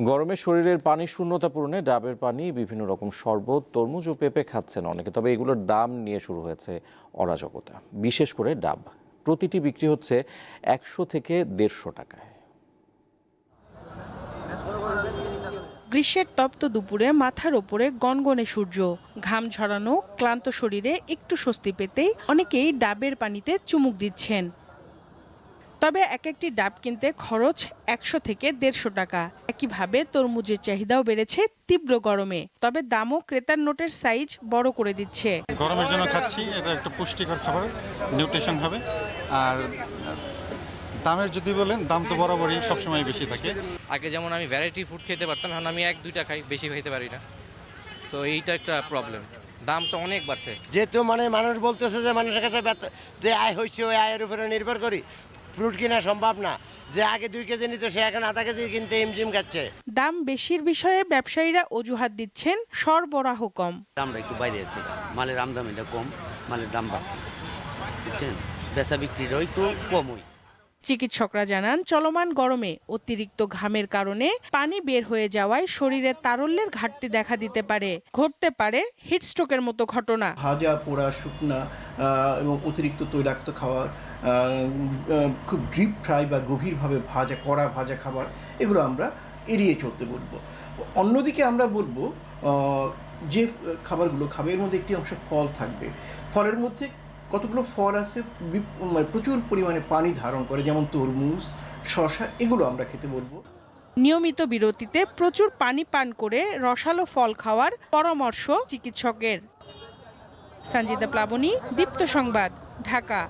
গরমে শরীরের পানি শূন্যতা পূরণে ডাবের পানি, বিভিন্ন রকম শরবত, তরমুজ ও পেঁপে খাচ্ছেন অনেকে। তবে এগুলোর দাম নিয়ে শুরু হয়েছে অরাজকতা। বিশেষ করে ডাব। প্রতিটি বিক্রি হচ্ছে একশো থেকে দেড়শো টাকায়। গ্রীষ্মের তপ্ত দুপুরে মাথার ওপরে গনগনে সূর্য। ঘাম ঝরানো, ক্লান্ত শরীরে একটু স্বস্তি পেতেই অনেকেই ডাবের পানিতে চুমুক দিচ্ছেন। তবে এক একটি ডাব কিনতে খরচ একশো থেকে দেড়শো টাকা। একইভাবে তরমুজের চাহিদাও বেড়েছে তীব্র গরমে তবে দামও ক্রেতার নোটের সাইজ বড় করে দিচ্ছে। গরমের জন্য খাচ্ছি এটা একটা পুষ্টিকর খাবার নিউট্রিশন হবে। আর দামের যদি বলেন দাম তো বরাবরই সবসময় বেশি থাকে। আগে যেমন আমি ভ্যারাইটি ফুড খেতে পারতাম এখন আমি এক দুইটা খাই বেশি খাইতে পারি না। সো এইটা একটা প্রবলেম দামটা অনেক বাড়ছে। যেহেতু মানে মানুষ বলতেছে যে মানুষের কাছে যে আয় হয়েছে ওই আয়ের উপরে নির্ভর করি। ফ্রুট কেনা সম্ভব না। যে আগে দুই কেজি নিত সে এখন আধা কেজি কিনতে ইমজিম খাচ্ছে। দাম বেশির বিষয়ে ব্যবসায়ীরা অজুহাত দিচ্ছেন সরবরাহ কম। দামটা একটু বাইরে আছে মালের আমদামিটা কম মালের দাম বাড়ছে বুঝছেন? বেচা বিক্রিটাও একটু কমই। চিকিৎসকরা জানান চলমান গরমে অতিরিক্ত ঘামের কারণে পানি বের হয়ে যাওয়ায় শরীরে তারল্যের ঘাটতি দেখা দিতে পারে। ঘটতে পারে হিটস্ট্রোকের মতো ঘটনা। ভাজা পোড়া শুকনা এবং অতিরিক্ত তৈলাক্ত আহ, খুব ডিপ ফ্রাই বা গভীরভাবে ভাজা কড়া ভাজা খাবার এগুলো আমরা এড়িয়ে চলতে বলব। অন্যদিকে আমরা বলব যে খাবারগুলো খাবে এর মধ্যে একটি অংশ ফল থাকবে। ফলের মধ্যে কতগুলো ফল আছে? মানে প্রচুর পরিমাণে পানি ধারণ করে, যেমন তরমুজ শশা এগুলো আমরা খেতে বলব। নিয়মিত বিরতিতে প্রচুর পানি পান করে রসালো ফল খাওয়ার পরামর্শ চিকিৎসকের। সঞ্জিতা প্লাবনী, দীপ্ত সংবাদ, ঢাকা।